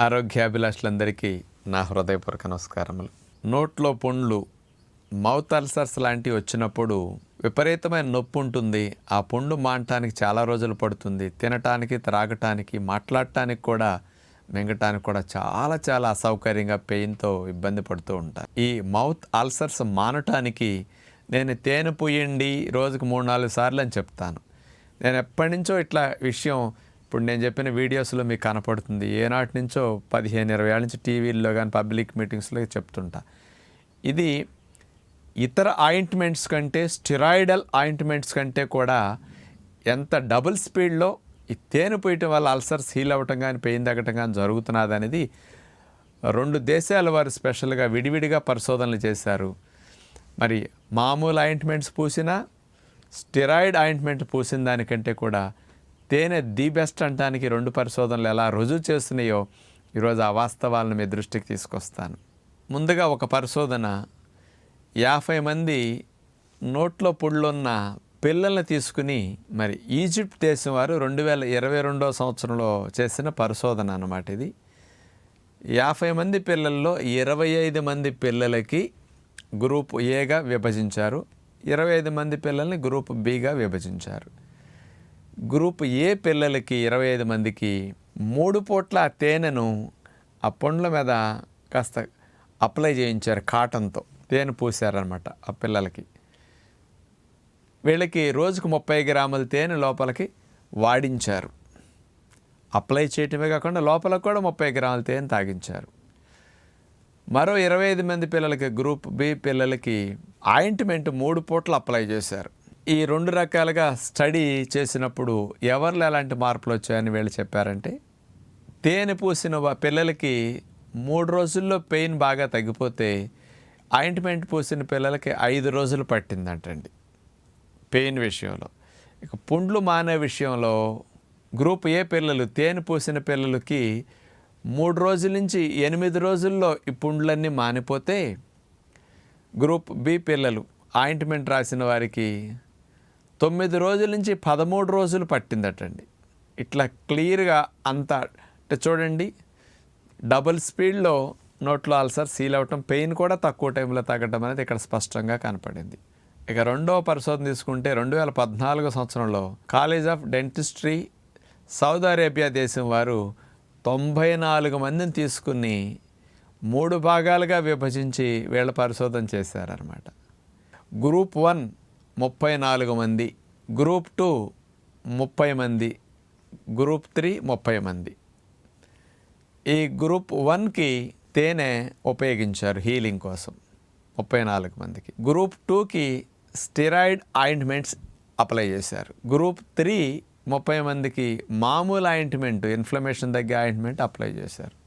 ఆరోగ్యాభిలాషులందరికీ నా హృదయపూర్వక నమస్కారములు. నోట్లో పుండ్లు మౌత్ అల్సర్స్ లాంటివి వచ్చినప్పుడు విపరీతమైన నొప్పి ఉంటుంది. ఆ పుండు మానటానికి చాలా రోజులు పడుతుంది. తినటానికి త్రాగటానికి మాట్లాడటానికి కూడా మింగటానికి కూడా చాలా చాలా అసౌకర్యంగా పెయిన్తో ఇబ్బంది పడుతూ ఉంటారు ఈ మౌత్ అల్సర్స్ మానటానికి నేను తేనె పుయ్యండి రోజుకు మూడు నాలుగు సార్లు అని చెప్తాను. నేను ఎప్పటి నుంచో ఇట్లా విషయం ఇప్పుడు నేను చెప్పిన వీడియోస్లో మీకు కనపడుతుంది. ఏనాటి నుంచో పదిహేను ఇరవై ఏళ్ళ నుంచి టీవీల్లో కానీ పబ్లిక్ మీటింగ్స్లో చెప్తుంటా. ఇది ఇతర ఆయింట్మెంట్స్ కంటే స్టిరాయిడల్ ఆయింట్మెంట్స్ కంటే కూడా ఎంత డబుల్ స్పీడ్లో ఈ తేనె పోయటం వల్ల అల్సర్స్ హీల్ అవ్వటం కానీ పెయిన్ తగ్గటం కానీ జరుగుతున్నది అనేది రెండు దేశాల వారు స్పెషల్గా విడివిడిగా పరిశోధనలు చేశారు. మరి మామూలు ఆయింట్మెంట్స్ పూసినా స్టెరాయిడ్ ఆయింట్మెంట్ పూసిన దానికంటే కూడా తేనె ది బెస్ట్ అంటానికి రెండు పరిశోధనలు ఎలా రుజువు చేస్తున్నాయో ఈరోజు ఆ వాస్తవాలను మీ దృష్టికి తీసుకొస్తాను. ముందుగా ఒక పరిశోధన. యాభై మంది నోట్లో పుళ్ళున్న పిల్లల్ని తీసుకుని మరి ఈజిప్ట్ దేశం వారు రెండు వేల ఇరవై రెండో సంవత్సరంలో చేసిన పరిశోధన అన్నమాట ఇది. యాభై మంది పిల్లల్లో ఇరవై ఐదు మంది పిల్లలకి గ్రూప్ ఏగా విభజించారు. ఇరవై ఐదు మంది పిల్లల్ని గ్రూప్ బిగా విభజించారు. గ్రూప్ ఏ పిల్లలకి ఇరవై ఐదు మందికి మూడు పూట్ల ఆ తేనెను ఆ పండ్ల మీద కాస్త అప్లై చేయించారు కాటన్తో. తేనె పూసారనమాట ఆ పిల్లలకి. వీళ్ళకి రోజుకు ముప్పై గ్రాముల తేనె లోపలికి వాడించారు. అప్లై చేయటమే కాకుండా లోపల కూడా ముప్పై గ్రాముల తేనె తాగించారు. మరో ఇరవై ఐదు మంది పిల్లలకి గ్రూప్ బి పిల్లలకి ఆయింట్మెంట్ మూడు పూట్లు అప్లై చేశారు. ఈ రెండు రకాలుగా స్టడీ చేసినప్పుడు ఎవరిలో ఎలాంటి మార్పులు వచ్చాయని వీళ్ళు చెప్పారంటే తేనె పూసిన పిల్లలకి మూడు రోజుల్లో పెయిన్ బాగా తగ్గిపోతే ఆయింట్మెంట్ పూసిన పిల్లలకి ఐదు రోజులు పట్టిందంటండి పెయిన్ విషయంలో. ఇక పుండ్లు మానే విషయంలో గ్రూప్ ఏ పిల్లలు తేనె పూసిన పిల్లలకి మూడు రోజుల నుంచి ఎనిమిది రోజుల్లో ఈ పుండ్లన్నీ మానిపోతే గ్రూప్ బి పిల్లలు ఆయింట్మెంట్ రాసిన వారికి తొమ్మిది రోజుల నుంచి పదమూడు రోజులు పట్టిందటండి. ఇట్లా క్లియర్గా అంత అంటే చూడండి డబుల్ స్పీడ్లో నోట్లో అల్సర్ సీల్ అవటం పెయిన్ కూడా తక్కువ టైంలో తగ్గడం అనేది ఇక్కడ స్పష్టంగా కనపడింది. ఇక రెండవ పరిశోధన తీసుకుంటే రెండు వేల పద్నాలుగో సంవత్సరంలో college of dentistry Saudi Arabia దేశం వారు తొంభై నాలుగు మందిని తీసుకుని మూడు భాగాలుగా విభజించి వీళ్ళ పరిశోధన చేశారనమాట గ్రూప్ వన్ ముప్పై నాలుగు మంది. గ్రూప్ టూ ముప్పై మంది. గ్రూప్ త్రీ ముప్పై మంది. ఈ గ్రూప్ వన్కి తేనె ఉపయోగించారు హీలింగ్ కోసం ముప్పై నాలుగు మందికి. గ్రూప్ టూకి స్టిరాయిడ్ ఆయింట్మెంట్స్ అప్లై చేశారు. గ్రూప్ త్రీ ముప్పై మందికి మామూలు ఆయింట్మెంట్ ఇన్ఫ్లమేషన్ తగ్గే ఆయింట్మెంట్ అప్లై చేశారు.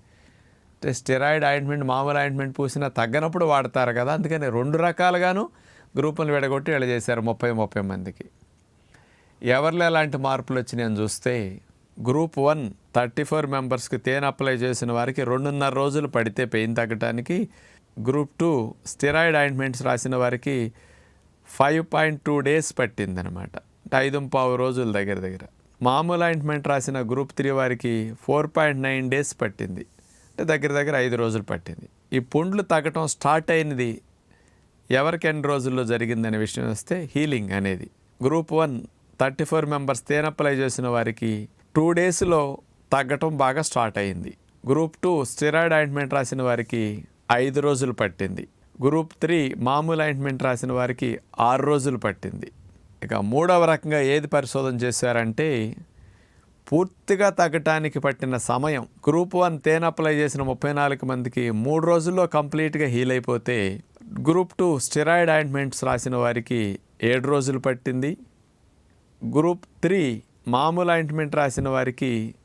అంటే స్టెరాయిడ్ ఆయింట్మెంట్ మామూలు ఆయింట్మెంట్ పూసినా తగ్గనప్పుడు వాడతారు కదా అందుకని రెండు రకాలుగాను గ్రూపులు విడగొట్టి వీళ్ళు చేశారు ముప్పై ముప్పై మందికి. ఎవరిలో ఎలాంటి మార్పులు వచ్చినాయని చూస్తే గ్రూప్ వన్ థర్టీ ఫోర్ మెంబర్స్కి తేనె అప్లై చేసిన వారికి రెండున్నర రోజులు పడితే పెయిన్ తగ్గడానికి గ్రూప్ టూ స్టిరాయిడ్ ఆయింట్మెంట్స్ రాసిన వారికి ఫైవ్ పాయింట్ టూ డేస్ పట్టిందనమాట. అంటే ఐదు పావు రోజుల దగ్గర దగ్గర. మామూలు ఆయింట్మెంట్ రాసిన గ్రూప్ త్రీ వారికి ఫోర్ పాయింట్ నైన్ డేస్ పట్టింది. అంటే దగ్గర దగ్గర ఐదు రోజులు పట్టింది. ఈ పుండ్లు తగ్గటం స్టార్ట్ అయినది ఎవరికి ఎన్ని రోజుల్లో జరిగిందనే విషయం వస్తే హీలింగ్ అనేది. Group one thirty four members తేనె అప్లై చేసిన వారికి టూ డేస్లో తగ్గటం బాగా స్టార్ట్ అయింది. గ్రూప్ టూ స్టెరాయిడ్ ఆయింట్మెంట్ రాసిన వారికి ఐదు రోజులు పట్టింది. గ్రూప్ త్రీ మామూలు ఆయింట్మెంట్ రాసిన వారికి ఆరు రోజులు పట్టింది. ఇక మూడవ రకంగా ఏది పరిశోధన చేశారంటే పూర్తిగా తగ్గటానికి పట్టిన సమయం. గ్రూప్ వన్ తేనప్లై అప్లై చేసిన ముప్పై నాలుగు మందికి మూడు రోజుల్లో కంప్లీట్గా హీల్ అయిపోతే గ్రూప్ టూ స్టెరాయిడ్ ఆయింట్మెంట్స్ రాసిన వారికి ఏడు రోజులు పట్టింది. గ్రూప్ త్రీ మామూలు ఆయింట్మెంట్ రాసిన వారికి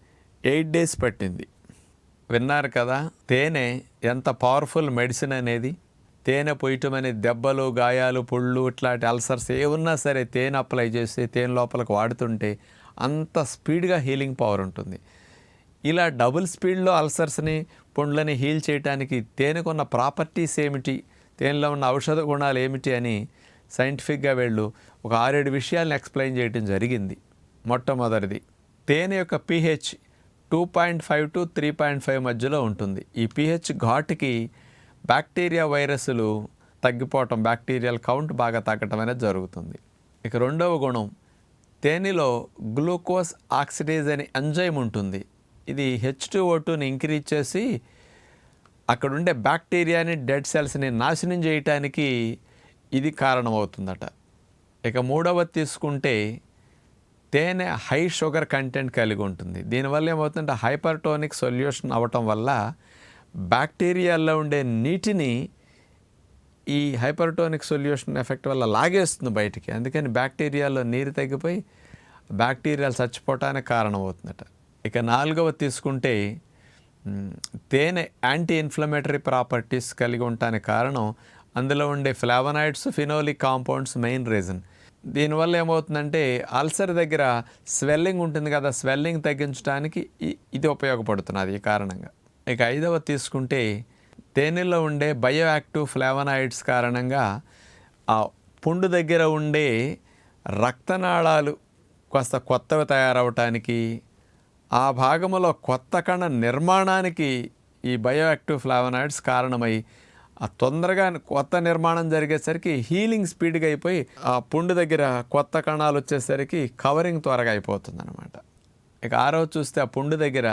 ఎయిట్ డేస్ పట్టింది. విన్నారు కదా తేనె ఎంత పవర్ఫుల్ మెడిసిన్ అనేది. తేనె పొయ్యటం అనేది దెబ్బలు గాయాలు పుళ్ళు ఇట్లాంటి అల్సర్స్ ఏ ఉన్నా సరే తేనె అప్లై చేస్తే తేనె లోపలికి వాడుతుంటే అంత స్పీడ్గా హీలింగ్ పవర్ ఉంటుంది. ఇలా డబుల్ స్పీడ్లో అల్సర్స్ని పుండ్లని హీల్ చేయడానికి తేనెకున్న ప్రాపర్టీస్ ఏమిటి? తేనెలో ఉన్న ఔషధ గుణాలు ఏమిటి అని సైంటిఫిక్గా వీళ్ళు. ఒక ఆరేడు విషయాలను ఎక్స్ప్లెయిన్ చేయడం జరిగింది. మొట్టమొదటిది తేనె యొక్క pH two point five to three point five మధ్యలో ఉంటుంది. ఈ పిహెచ్ ఘాటుకి బ్యాక్టీరియా వైరస్లు తగ్గిపోవటం బ్యాక్టీరియల్ కౌంట్ బాగా తగ్గటం అనేది జరుగుతుంది. ఇక రెండవ గుణం తేనెలో గ్లూకోజ్ ఆక్సిడేజ్ అనే ఎంజైమ్ ఉంటుంది. ఇది హెచ్ టూ ఓ టూని ఇంక్రీజ్ చేసి అక్కడ ఉండే బ్యాక్టీరియాని డెడ్ సెల్స్ని నాశనం చేయటానికి ఇది కారణమవుతుందట. ఇక మూడవది తీసుకుంటే తేనె హై షుగర్ కంటెంట్ కలిగి ఉంటుంది. దీనివల్ల ఏమవుతుందంటే హైపర్టోనిక్ సొల్యూషన్ అవ్వటం వల్ల బ్యాక్టీరియాల్లో ఉండే నీటిని ఈ హైపర్టోనిక్ సొల్యూషన్ ఎఫెక్ట్ వల్ల లాగేస్తుంది బయటికి. అందుకని బ్యాక్టీరియాలో నీరు తగ్గిపోయి బ్యాక్టీరియాలు చచ్చిపోవటానికి కారణమవుతుందట. ఇక నాలుగవ తీసుకుంటే తేనె యాంటీ ఇన్ఫ్లమేటరీ ప్రాపర్టీస్ కలిగి ఉండటానికి కారణం అందులో ఉండే flavonoids phenolic compounds main reason దీనివల్ల ఏమవుతుందంటే అల్సర్ దగ్గర స్వెల్లింగ్ ఉంటుంది కదా స్వెల్లింగ్ తగ్గించడానికి ఇది ఉపయోగపడుతున్నది ఈ కారణంగా. ఇక ఐదవ తీసుకుంటే తేనెలో ఉండే బయో యాక్టివ్ ఫ్లావనాయిడ్స్ కారణంగా ఆ పుండు దగ్గర ఉండే రక్తనాళాలు కాస్త కొత్తవి తయారవటానికి ఆ భాగంలో కొత్త కణ నిర్మాణానికి ఈ బయోయాక్టివ్ ఫ్లావనాయిడ్స్ కారణమై ఆ తొందరగా కొత్త నిర్మాణం జరిగేసరికి హీలింగ్ స్పీడ్గా అయిపోయి ఆ పుండు దగ్గర కొత్త కణాలు వచ్చేసరికి కవరింగ్ త్వరగా అయిపోతుంది అనమాట ఇక ఆరో చూస్తే ఆ పుండు దగ్గర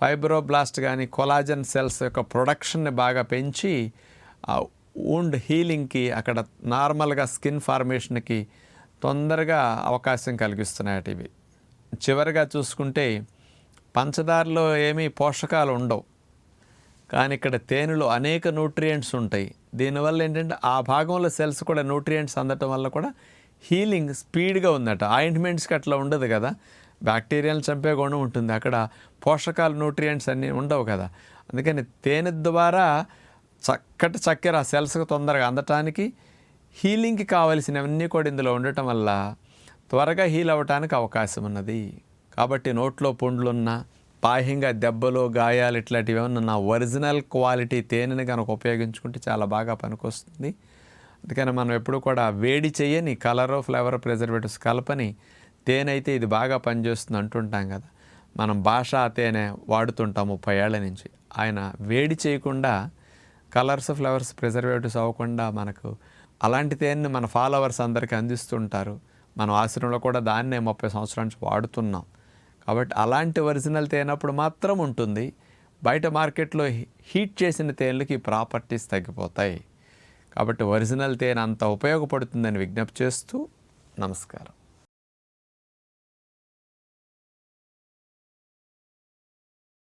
ఫైబ్రోబ్లాస్ట్ కానీ కొలాజన్ సెల్స్ యొక్క ప్రొడక్షన్ని బాగా పెంచి ఆ ఊండ్ హీలింగ్కి అక్కడ నార్మల్గా స్కిన్ ఫార్మేషన్కి తొందరగా అవకాశం కలిగిస్తున్నాయట ఇవి. చివరిగా చూసుకుంటే పంచదారలో ఏమీ పోషకాలు ఉండవు. కానీ ఇక్కడ తేనెలో అనేక న్యూట్రియంట్స్ ఉంటాయి. దీనివల్ల ఏంటంటే ఆ భాగంలో సెల్స్ కూడా న్యూట్రియంట్స్ అందటం వల్ల కూడా హీలింగ్ స్పీడ్గా ఉందట. ఆయింట్మెంట్స్కి అట్లా ఉండదు కదా. బ్యాక్టీరియాలు చంపే గుణం ఉంటుంది. అక్కడ పోషకాలు న్యూట్రియంట్స్ అన్నీ ఉండవు కదా. అందుకని తేనె ద్వారా చక్కటి చక్కెర సెల్స్కి తొందరగా అందటానికి హీలింగ్కి కావలసినవన్నీ కూడా ఇందులో ఉండటం వల్ల త్వరగా హీల్ అవ్వటానికి అవకాశం ఉన్నది. కాబట్టి నోట్లో పుండ్లున్నా బాహ్యంగా దెబ్బలు గాయాలు ఇట్లాంటివి ఏమన్నా నా ఒరిజినల్ క్వాలిటీ తేనెని కనుక ఉపయోగించుకుంటే చాలా బాగా పనికొస్తుంది. అందుకని మనం ఎప్పుడు కూడా వేడి చేయని కలర్ ఫ్లేవర్ ప్రిజర్వేటివ్స్ కలపని తేనె అయితే ఇది బాగా పనిచేస్తుంది అంటుంటాం కదా. మనం భాష తేనె వాడుతుంటాం ముప్పై ఏళ్ళ నుంచి. ఆయన వేడి చేయకుండా కలర్స్ ఫ్లవర్స్ ప్రిజర్వేటివ్స్ అవ్వకుండా మనకు అలాంటి తేనెని మన ఫాలోవర్స్ అందరికీ అందిస్తుంటారు. మనం ఆశ్రమంలో కూడా దాన్నే ముప్పై సంవత్సరాల నుంచి వాడుతున్నాం. కాబట్టి అలాంటి ఒరిజినల్ తేనప్పుడు మాత్రం ఉంటుంది. బయట మార్కెట్లో హీట్ చేసిన తేనెలకి ప్రాపర్టీస్ తగ్గిపోతాయి. కాబట్టి ఒరిజినల్ తేనె అంత ఉపయోగపడుతుందని విజ్ఞప్తి చేస్తూ నమస్కారం.